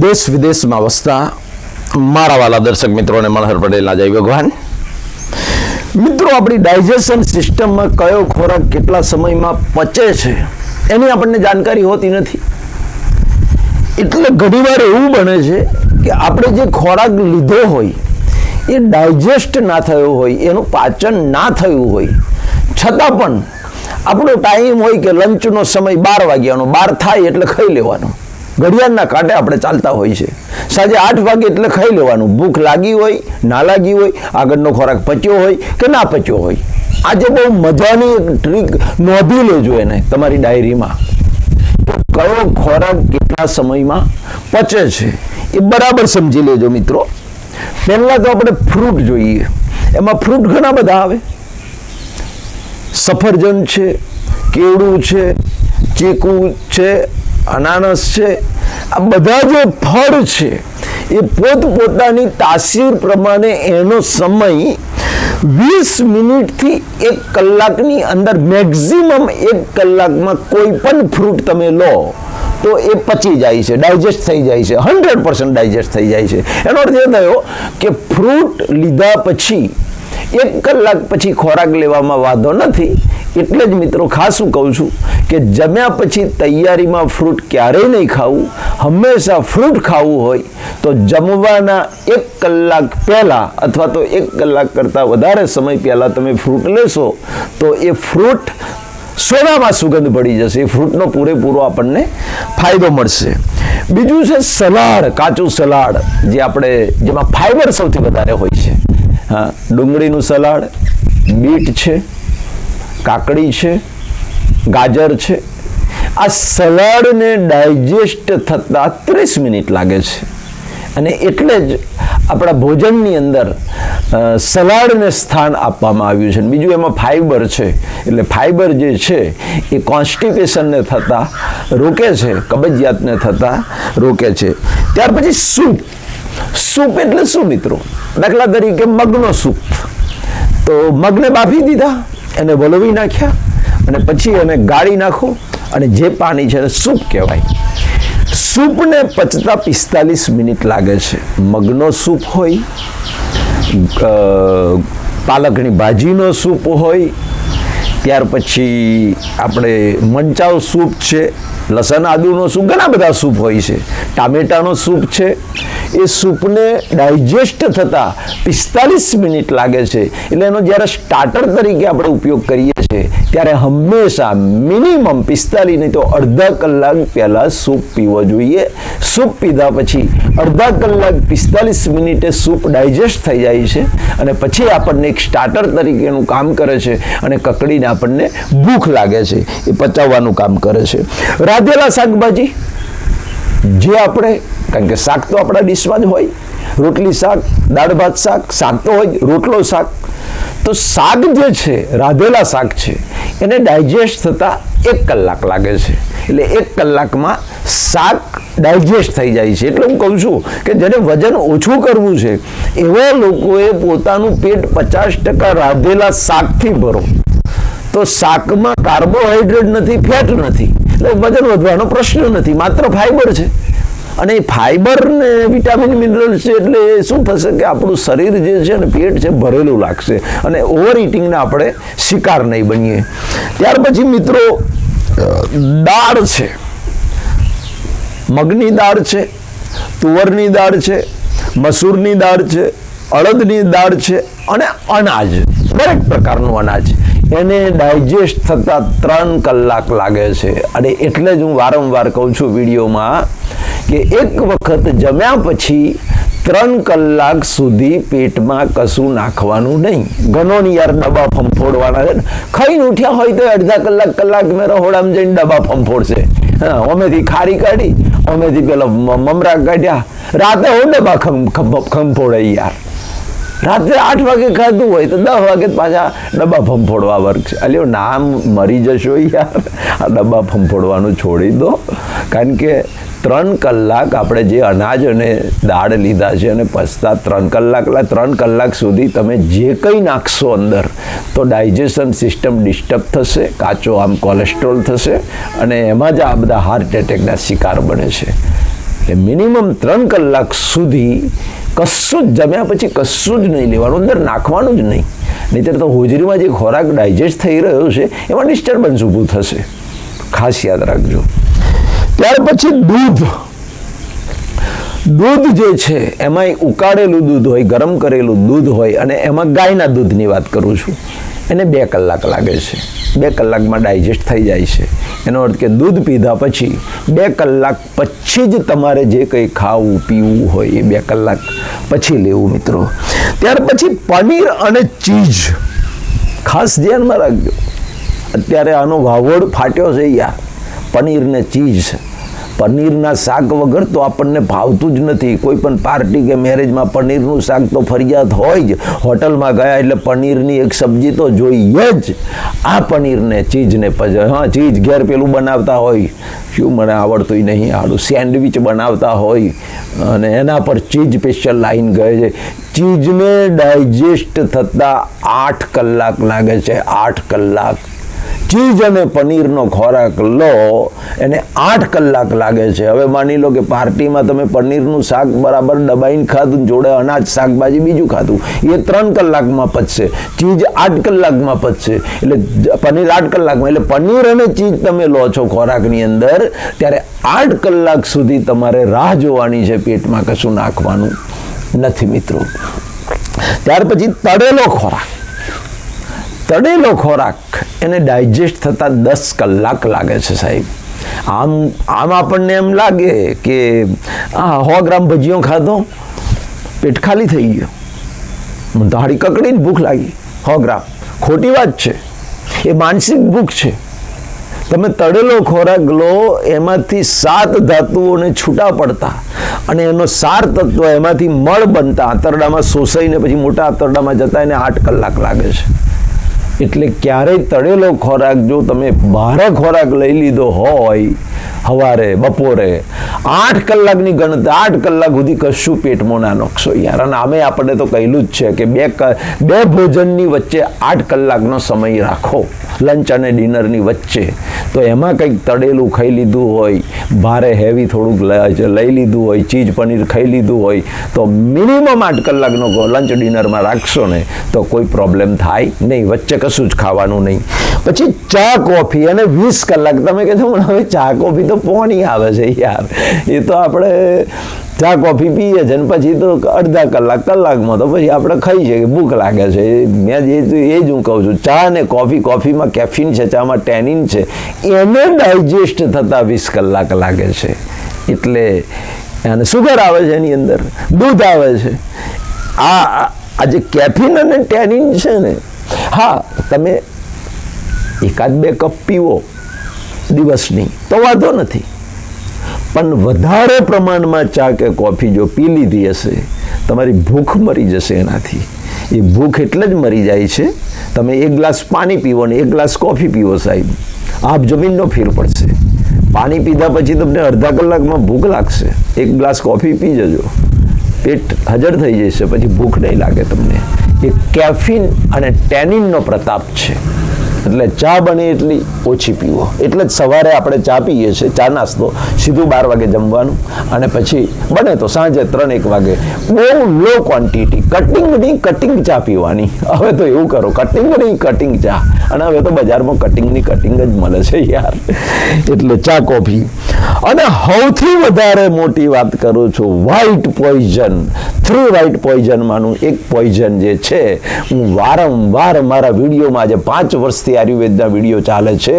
દેશ વિદેશમાં વસતા મારા વાલા દર્શક મિત્રોને મનહર પટેલના જય ભગવાન. મિત્રો, આપણી ડાયજેશન સિસ્ટમમાં કયો ખોરાક કેટલા સમયમાં પચે છે એની આપણને જાણકારી હોતી નથી. એટલે ઘણીવાર એવું બને છે કે આપણે જે ખોરાક લીધો હોય, એ ડાયજેસ્ટ ના થયો હોય, એનું પાચન ના થયું હોય. છતાં પણ આપણો ટાઈમ હોય કે લંચનો સમય બાર વાગ્યાનો, બાર થાય એટલે ખાઈ લેવાનું. ઘડિયાળના કાંટે આપણે ચાલતા હોય છે. સાંજે આઠ વાગે એટલે ખાઈ લેવાનું. ભૂખ લાગી હોય, ના લાગી હોય, આગળનો ખોરાક પચ્યો હોય કે ના પચ્યો હોય. આજે બહુ મજાની ટ્રીક નોંધી લેજો એને તમારી ડાયરીમાં. કયો ખોરાક કેટલા સમયમાં પચે છે એ બરાબર સમજી લેજો મિત્રો. પહેલાં તો આપણે ફ્રૂટ જોઈએ. એમાં ફ્રૂટ ઘણા બધા આવે. સફરજન છે, કેળું છે, ચીકુ છે અનાનસ છે, આ બધા જે ફળ છે, એ પોતપોતાની તાસીર પ્રમાણે એનો સમય વીસ મિનિટથી એક કલાકની અંદર મેક્ઝિમમ એક કલાકમાં કોઈ પણ ફ્રૂટ તમે લો, તો એ પચી જાય છે, ડાયજેસ્ટ થઈ જાય છે, હંડ્રેડ પર્સન્ટ ડાયજેસ્ટ થઈ જાય છે. એનો અર્થ એ થયો કે ફ્રૂટ લીધા પછી એક કલાક પછી ખોરાક લેવામાં વાંધો નથી એટલે જ મિત્રો ખાસ હું કહું છું કે જમ્યા પછી તૈયારીમાં ફ્રૂટ ક્યારેય નહીં ખાવું, હંમેશા ફ્રૂટ ખાવું હોય તો જમવાના એક કલાક પહેલાં અથવા તો એક કલાક કરતાં વધારે સમય પહેલાં તમે ફ્રૂટ લેશો, તો એ ફ્રૂટ સોનામાં સુગંધ પડી જશે. એ ફ્રૂટનો પૂરેપૂરો આપણને ફાયદો મળશે. બીજું છે સલાડ, કાચું સલાડ, જે આપણે, જેમાં ફાઈબર સૌથી વધારે હોય છે. હા, ડુંગળીનું સલાડ, બીટ છે કાકડી છે, ગાજર છે. આ સલાડને ડાયજેસ્ટ થતાં ત્રીસ મિનિટ લાગે છે. અને એટલે જ આપણા ભોજનની અંદર સલાડને સ્થાન આપવામાં આવ્યું છે. બીજું એમાં ફાઇબર છે. એટલે ફાઇબર જે છે, એ કોન્સ્ટિપેશનને થતાં રોકે છે, કબજિયાતને થતાં રોકે છે. ત્યાર પછી સૂપ. સૂપ એટલે શું મિત્રો? દાખલા તરીકે મગનો સૂપ. તો મગને બાફી દીધા. એને વલવી નાખ્યા અને પછી એને ગાળી નાખો અને જે પાણી છે એને સૂપ કહેવાય. સૂપને પચતા પિસ્તાલીસ મિનિટ લાગે છે. મગનો સૂપ હોય પાલકની ભાજીનો સૂપ હોય, ત્યાર પછી આપણે મંચાવ સૂપ છે, લસણ આદુનો સૂપ, ઘણા બધા સૂપ હોય છે. ટામેટાનો સૂપ છે એ સૂપને ડાયજેસ્ટ થતાં પિસ્તાલીસ મિનિટ લાગે છે. એટલે એનો જ્યારે સ્ટાર્ટર તરીકે આપણે ઉપયોગ કરીએ છીએ, ત્યારે હંમેશા મિનિમમ પિસ્તાલીસ નહીં તો અડધા કલાક પહેલાં સૂપ પીવો જોઈએ. સૂપ પીધા પછી અડધા કલાક પિસ્તાલીસ મિનિટે સૂપ ડાયજેસ્ટ થઈ જાય છે અને પછી આપણને એક સ્ટાર્ટર તરીકેનું કામ કરે છે અને કકડીને આપણને ભૂખ લાગે છે. એ પચાવવાનું કામ કરે છે. રાધેલા શાકભાજી? જે આપણે, કારણ કે શાક તો આપણા ડીશમાં જ હોય. રોટલી શાક, દાળ ભાત શાક શાક તો હોય રોટલો શાક. તો શાક જે છે, રાધેલા શાક છે, એને ડાયજેસ્ટ થતાં એક કલાક લાગે છે. એટલે એક કલાકમાં શાક ડાયજેસ્ટ થઈ જાય છે. એટલે હું કહું છું કે જેને વજન ઓછું કરવું છે, એવા લોકોએ પોતાનું પેટ પચાસ ટકા રાધેલા શાકથી ભરો. તો શાકમાં કાર્બોહાઈડ્રેટ નથી, ફેટ નથી. એટલે વજન વધવાનો પ્રશ્ન નથી, માત્ર ફાઈબર છે. અને એ ફાઈબર ને વિટામિન મિનરલ છે એટલે શું થશે કે આપણું શરીર જે છે ને પેટ છે ભરેલું લાગશે અને ઓવર ઇટિંગને આપણે શિકાર નહીં બનીએ. ત્યાર પછી મિત્રો દાળ છે. મગની દાળ છે, તુવરની દાળ છે, મસૂરની દાળ છે, અડદની દાળ છે અને અનાજ, દરેક પ્રકારનું અનાજ. એને ડાયજેસ્ટ થતાં ત્રણ કલાક લાગે છે. અને એટલે જ હું વારંવાર કહું છું વિડીયોમાં કે એક વખત જમ્યા પછી ત્રણ કલાક સુધી પેટમાં કશું નાખવાનું નહીં. ઘણોની યાર ડબ્બા ફંફોડવાના છે. ખાઈને ઉઠ્યા હોય તો અડધા કલાક કલાક મેં રહોડામાં જઈને ડબ્બા ફંફોડશે. હા અમેથી ખારી કાઢી અમેથી પેલા મમરા કાઢ્યા. રાતે હું ડબ્બા ખંફોડે યાર. રાત્રે આઠ વાગે ખાધું હોય તો દસ વાગે પાછા ડબ્બા ફંફોડવા વર્ગ છે. અલ્યો, નામ મરી જશો યાર. આ ડબ્બા ફંફોડવાનું છોડી દો. કારણ કે ત્રણ કલાક આપણે જે અનાજ અને દાળ લીધા છે અને પચતા ત્રણ કલાક ત્રણ કલાક સુધી તમે જે કંઈ નાખશો અંદર, તો ડાયજેશન સિસ્ટમ ડિસ્ટર્બ થશે, કાચો આમ કોલેસ્ટ્રોલ થશે અને એમાં જ આ બધા હાર્ટ એટેકના શિકાર બને છે. એટલે મિનિમમ ત્રણ કલાક સુધી કશું જ જમ્યા પછી કશું જ નહીં લેવાનું, અંદર નાખવાનું જ નહીં. નહીંતર તો હોજરીમાં જે ખોરાક ડાયજેસ્ટ થઈ રહ્યો છે, એમાં ડિસ્ટર્બન્સ ઊભું થશે. ખાસ યાદ રાખજો. ત્યાર પછી દૂધ. દૂધ જે છે એમાં ઉકાળેલું દૂધ હોય, ગરમ કરેલું દૂધ હોય, અને એમાં ગાયના દૂધની વાત કરું છું. એને બે કલાક લાગે છે. બે કલાકમાં ડાયજેસ્ટ થઈ જાય છે. એનો અર્થ કે દૂધ પીધા પછી બે કલાક પછી જ તમારે જે કંઈ ખાવું, પીવું હોય એ બે કલાક પછી લેવું મિત્રો. ત્યાર પછી પનીર અને ચીઝ. ખાસ ધ્યાનમાં રાખજો. અત્યારે આનો વાવડ ફાટ્યો છે યાર પનીર ને ચીઝ. પનીરના શાક વગર તો આપણને ભાવતું જ નથી. કોઈ પણ પાર્ટી કે મેરેજમાં પનીરનું શાક તો ફરિયાદ હોય જ. હોટલમાં ગયા એટલે પનીરની એક સબ્જી તો જોઈએ જ. આ પનીરને, ચીજને હા, ચીજ ઘેર પેલું બનાવતા હોય. શું મને આવડતું નહીં, આડું સેન્ડવિચ બનાવતા હોય. અને એના પર ચીજ સ્પેશિયલ લાઈન ગયે છે. ચીજને ડાયજેસ્ટ થતાં આઠ કલાક લાગે છે, આઠ કલાક. ચીઝ અને પનીરનો ખોરાક લો, એને આઠ કલાક લાગે છે. હવે માની લો કે પાર્ટીમાં તમે પનીરનું શાક બરાબર દબાઈને ખાધું, જોડે અનાજ, શાકભાજી બીજું ખાધું, એ ત્રણ કલાકમાં પચશે. ચીજ આઠ કલાકમાં પચશે. એટલે પનીર આઠ કલાકમાં. એટલે પનીર અને ચીજ તમે લો છો ખોરાકની અંદર, ત્યારે આઠ કલાક સુધી તમારે રાહ જોવાની છે પેટમાં કશું નાખવાનું નથી મિત્રો. ત્યાર પછી તળેલો ખોરાક. તળેલો ખોરાક એને ડાયજેસ્ટ થતાં દસ કલાક લાગે છે સાહેબ. આમ આમ આપણને એમ લાગે કે આ સો ગ્રામ ભજીયો ખાધો, પેટ ખાલી થઈ ગયો. હાડી કકડીને ભૂખ લાગી. સો ગ્રામ. ખોટી વાત છે. એ માનસિક ભૂખ છે. તમે તળેલો ખોરાક લો, એમાંથી સાત ધાતુઓને છૂટા પડતા અને એનો સાર તત્વ એમાંથી મળ બનતા. આંતરડામાં શોષાઈને પછી મોટા આંતરડામાં જતા, એને આઠ કલાક લાગે છે. એટલે ક્યારેય તળેલો ખોરાક જો તમે ભારે ખોરાક લઈ લીધો હોય સવારે બપોરે, આઠ કલાકની ગણતરી, આઠ કલાક સુધી કશું પેટમાં ના નોખશો યાર. અને આમે આપણે તો કહેલું જ છે કે બે બે ભોજનની વચ્ચે આઠ કલાકનો સમય રાખો, લંચ અને ડિનરની વચ્ચે. તો એમાં કંઈક તળેલું ખાઈ લીધું હોય, ભારે હેવી થોડુંક લઈ લીધું હોય, ચીજ પનીર ખાઈ લીધું હોય, તો મિનિમમ આઠ કલાકનો લંચ ડિનરમાં રાખશો ને, તો કોઈ પ્રોબ્લેમ થાય નહીં. વચ્ચે કશું જ ખાવાનું નહીં. પછી ચા, કોફી અને વીસ કલાક તમે કહેશો પણ હવે ચા, કોફી તો પોણી આવે છે યાર. એ તો આપણે ચા, કોફી પીએ છે ને પછી તો અડધા કલાક, કલાકમાં તો પછી આપણે ખાઈ છે કે ભૂખ લાગે છે. મેં જે એ જ હું કહું છું. ચા ને કોફી, કોફીમાં કેફીન છે, ચામાં ટેનિન છે, એને ડાયજેસ્ટ થતાં વીસ કલાક લાગે છે. એટલે અને સુગર આવે છે એની અંદર. દૂધ આવે છે. આ- આ જે કેફીન અને ટેનિન છે ને હા, તમે એકાદ બે કપ પીવો દિવસની, તો વાંધો નથી. પણ વધારે પ્રમાણમાં ચા કે કોફી જો પી લીધી હશે, તમારી ભૂખ મરી જશે એનાથી. એ ભૂખ એટલે જ મરી જાય છે. તમે એક ગ્લાસ પાણી પીવો ને એક ગ્લાસ કોફી પીવો સાહેબ. આપ જમીનનો ફેર પડશે. પાણી પીધા પછી તમને અડધા કલાકમાં ભૂખ લાગશે. એક ગ્લાસ કોફી પી જજો. પેટ હજર થઈ જશે, પછી ભૂખ નહીં લાગે તમને. એ કેફીન અને ટેનિનનો પ્રતાપ છે. એટલે ચા બને એટલી ઓછી પીવો. એટલે જ સવારે આપણે ચા પીએ છીએ, ચા નાસ્તો. સીધું બાર વાગે જમવાનું અને પછી બને તો સાંજે ત્રણ એક વાગે બહુ લો ક્વોન્ટિટી કટિંગ નહીં કટિંગ ચા પીવાની. હવે તો એવું કરો કટિંગ નહીં કટિંગ ચા. અને હવે તો બજારમાં કટિંગની કટિંગ જ મળે છે યાર. એટલે ચા કોફી. અને સૌથી વધારે મોટી વાત કરું છું વ્હાઇટ પોઈઝન થ્રી વ્હાઇટ પોઈઝનમાંનું એક પોઈઝન જે છે, હું વારંવાર મારા વિડીયોમાં આજે પાંચ વર્ષથી આયુર્વેદના વીડિયો ચાલે છે.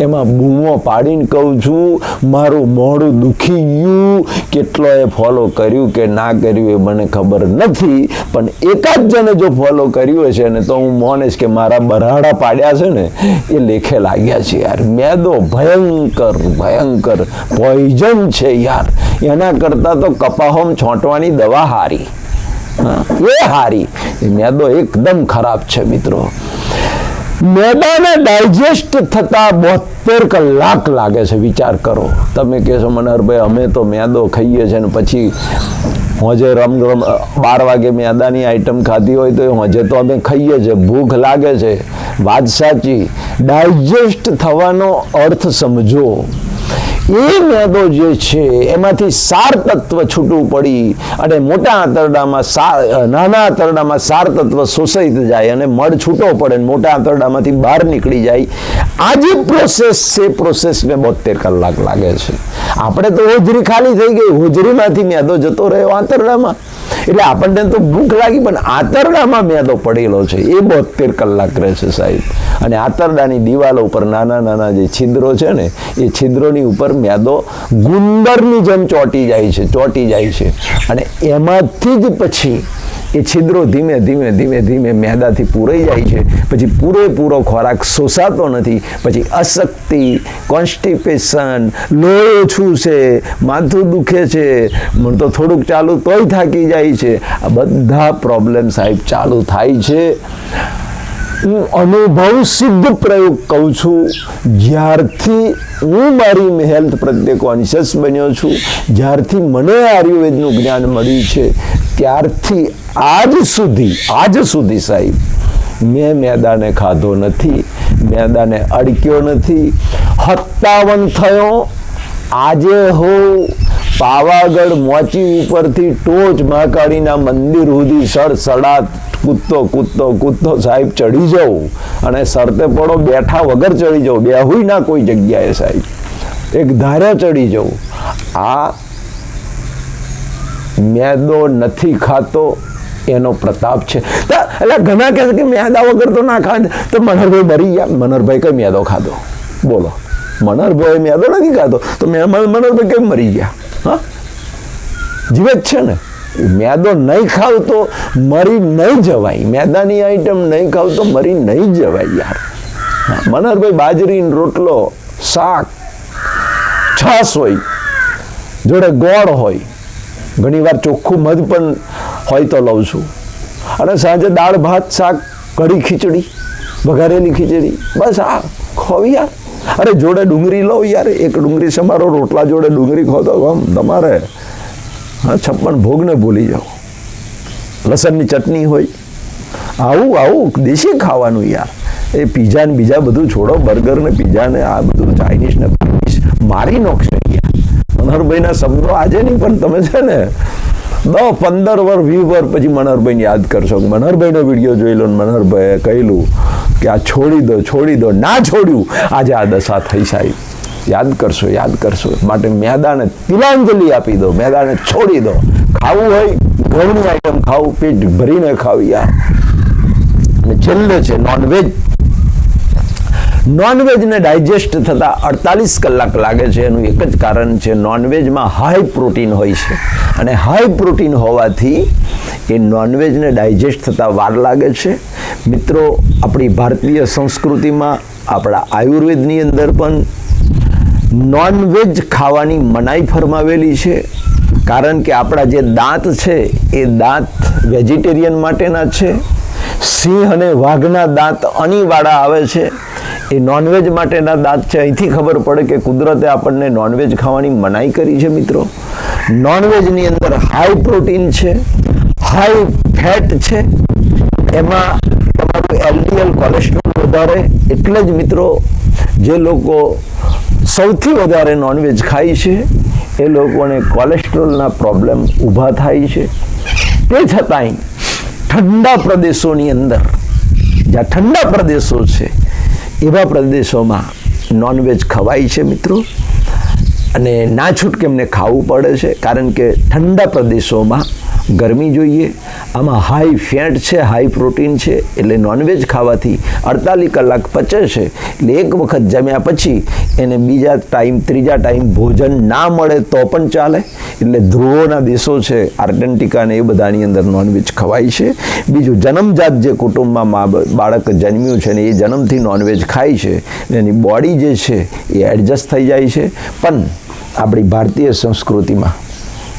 એમાં બૂમો પાડીને કહું છું, મારું મોઢું દુખી ગયું, કેટલો એ ફોલો કર્યું કે ના કર્યું એ મને ખબર નથી, પણ એકાદ જણે જો ફોલો કર્યું હશે ને તો હું મોનેશ કે મારા બરાડા પાડ્યા છે ને, એ લેખે લાગ્યા છે યાર. મેદો ભયંકર ભયંકર પોઈઝન છે યાર. એના કરતાં તો કપાહોમ છોંટવાની દવા હારી. એ હારી. મેદો એકદમ ખરાબ છે મિત્રો. મેદાને ડાયજેસ્ટ થતા બોતેર કલાક લાગે છે, વિચાર કરો. તમે કહેશો મનહરભાઈ અમે તો મેદો ખાઈએ છીએ ને પછી હોજે રમ રમ, બાર વાગે મેદાની આઈટમ ખાધી હોય તો હોજે તો અમે ખાઈએ છીએ. ભૂખ લાગે છે. વાત સાચી. ડાયજેસ્ટ થવાનો અર્થ સમજો. એ મેદો જે છે, એમાંથી સાર તત્વ છૂટું પડી અને મોટા આંતરડામાં સાર નાના આંતરડામાં સાર તત્વ શોષાઈ જાય અને મળ છૂટો પડે મોટા આંતરડામાંથી બહાર નીકળી જાય. આ જે પ્રોસેસ છે પ્રોસેસને બોતેર કલાક લાગે છે. આપણે તો હોજરી ખાલી થઈ ગઈ, હોજરીમાંથી મેદો જતો રહ્યો આંતરડામાં. એટલે આપણને તો ભૂખ લાગી, પણ આંતરડામાં મેદો પડેલો છે. એ બોતેર કલાક રહે છે સાહેબ. અને આંતરડાની દિવાલો ઉપર નાના નાના જે છિદ્રો છે ને, એ છિદ્રોની ઉપર મેદો ગુંદરની જેમ ચોંટી જાય છે, ચોંટી જાય છે. અને એમાંથી જ પછી એ છિદ્રો ધીમે ધીમે ધીમે ધીમે મેદાથી પૂરાઈ જાય છે. પછી પૂરેપૂરો ખોરાક શોષાતો નથી. પછી અશક્તિ કોન્સ્ટિપેશન લોહી ઓછું છે, માથું દુખે છે. મને તો થોડુંક ચાલુ તોય થાકી જાય છે. આ બધા પ્રોબ્લેમ સાહેબ ચાલુ થાય છે. હું અનુભવ સિદ્ધ પ્રયોગ કહું છું. જ્યારથી હું મારી હેલ્થ પ્રત્યે કોન્શિયસ બન્યો છું, જ્યારથી મને આયુર્વેદનું જ્ઞાન મળ્યું છે, ત્યારથી આજ સુધી આજ સુધી સાહેબ, મેં મેદાને ખાધો નથી, મેદાને અડક્યો નથી. સત્તાવન થયો, આજે હું પાવાગઢ મોચી ઉપરથી ટોચ મહાકાળીના મંદિર સુધી સડસડાટ કૂદતો કૂદતો કૂદતો સાહેબ ચડી જાઉં અને સરતે પડો બેઠા વગર ચડી જાઉં બેહુય ના કોઈ જગ્યાએ સાહેબ. એક ધારે ચડી જાઉં આ મેદો નથી ખાતો, એનો પ્રતાપ છે. એટલે ઘણા કહે છે કે મેદા વગર તો ના ખાય. તો મનહરભાઈ મરી ગયા. મનહરભાઈ કઈ મેદો ખાધો? બોલો. મનહરભાઈ મેદો નથી ખાધો તો મેં મનહરભાઈ કેમ મરી ગયા? હા? જીવે જ છે ને. મેદો નહીં ખાવ તો મરી નહીં જવાય. મેદાની આઈટમ નહીં ખાવ તો મરી નહીં જવાય યાર. મનહરભાઈ બાજરી રોટલો, શાક છાશ હોય, જોડે ગોળ હોય. ઘણીવાર ચોખ્ખું મધ પણ હોય તો લઉં છું. અને સાંજે દાળ, ભાત, શાક, કઢી, ખીચડી, વઘારેલી ખીચડી. બસ આ ખોવી યાર. અરે જોડે ડુંગળી લો યાર, એક ડુંગળી સમારો, રોટલા જોડે ડુંગળી ખો આમ તમારે છપ્પન ભોગને ભૂલી જાઓ. લસણની ચટણી હોય. આવું આવું, દેશી ખાવાનું યાર. એ પીઝા ને બીજા બધું છોડો બર્ગર ને પીઝા ને આ બધું ચાઇનીઝ ને મારી નોખશે યાર. મનહરભાઈના શબ્દો આજે નહીં, પણ તમે છે ને દસ પંદર વર, વીસ વર પછી મનહરભાઈને યાદ કરશો. મનહરભાઈનો વીડિયો જોઈ લો મનહરભાઈ કહેલું કે આ છોડી દો છોડી દો, ના છોડ્યું. આજે આ દશા થઈ સાહેબ. યાદ કરશો યાદ કરશો. માટે મેદાને તિલાંજલિ આપી દો, મેદાને છોડી દો. ખાવું હોય, ઘઉંની આઈટમ ખાવું, પેટ ભરીને ખાવું યાર અને છેલ્લે છે નોનવેજ નોનવેજને ડાયજેસ્ટ થતાં અડતાલીસ કલાક લાગે છે. એનું એક જ કારણ છે નોનવેજમાં હાઈ પ્રોટીન હોય છે. અને હાઈ પ્રોટીન હોવાથી એ નોનવેજને ડાયજેસ્ટ થતાં વાર લાગે છે. મિત્રો, આપણી ભારતીય સંસ્કૃતિમાં આપણા આયુર્વેદની અંદર પણ નોનવેજ ખાવાની મનાઈ ફરમાવેલી છે. કારણ કે આપણા જે દાંત છે, એ દાંત વેજીટેરિયન માટેના છે. સિંહ અને વાઘના દાંત અણીવાળા આવે છે. એ નોનવેજ માટેના દાંત છે. અહીંથી ખબર પડે કે કુદરતે આપણને નોનવેજ ખાવાની મનાઈ કરી છે, મિત્રો. નોનવેજની અંદર હાઈ પ્રોટીન છે હાઈ ફેટ છે. એમાં તમારું એલડીએલ કોલેસ્ટ્રોલ વધારે. એટલે જ મિત્રો, જે લોકો સૌથી વધારે નોનવેજ ખાય છે, એ લોકોને કોલેસ્ટ્રોલના પ્રોબ્લેમ ઊભા થાય છે. તે છતાંય ઠંડા પ્રદેશોની અંદર, જ્યાં ઠંડા પ્રદેશો છે એવા પ્રદેશોમાં નોનવેજ ખવાય છે મિત્રો. અને ના છૂટકે એમને ખાવું પડે છે. કારણ કે ઠંડા પ્રદેશોમાં ગરમી જોઈએ. આમાં હાઈ ફેટ છે હાઈ પ્રોટીન છે, એટલે નોનવેજ ખાવાથી અડતાલીસ કલાક પચે છે. એટલે એક વખત જમ્યા પછી એને બીજા ટાઈમ ત્રીજા ટાઈમ ભોજન ના મળે તો પણ ચાલે. એટલે ધ્રુવોના દેશો છે આર્ટેન્ટિકા ને એ બધાની અંદર નોનવેજ ખવાય છે. બીજું જન્મજાત જે કુટુંબમાં મા બાળક જન્મ્યું છે ને એ જન્મથી નોનવેજ ખાય છે. એની બોડી જે છે એ એડજસ્ટ થઈ જાય છે. પણ આપણી ભારતીય સંસ્કૃતિમાં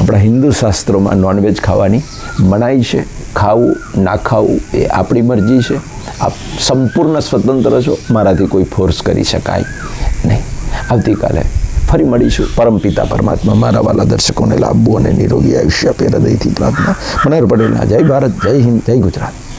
આપણા હિન્દુ શાસ્ત્રોમાં નોનવેજ ખાવાની મનાઈ છે. ખાવું, ના ખાવું એ આપણી મરજી છે. આપ સંપૂર્ણ સ્વતંત્ર છો. મારાથી કોઈ ફોર્સ કરી શકાય નહીં. આવતીકાલે ફરી મળીશું. પરમપિતા પરમાત્મા, મારા વાલા દર્શકોને લાભવું અને નિરોગી આયુષ્ય આપે હૃદયથી પ્રાર્થના. મનોહર પટેલના જય ભારત, જય હિન્દ, જય ગુજરાત.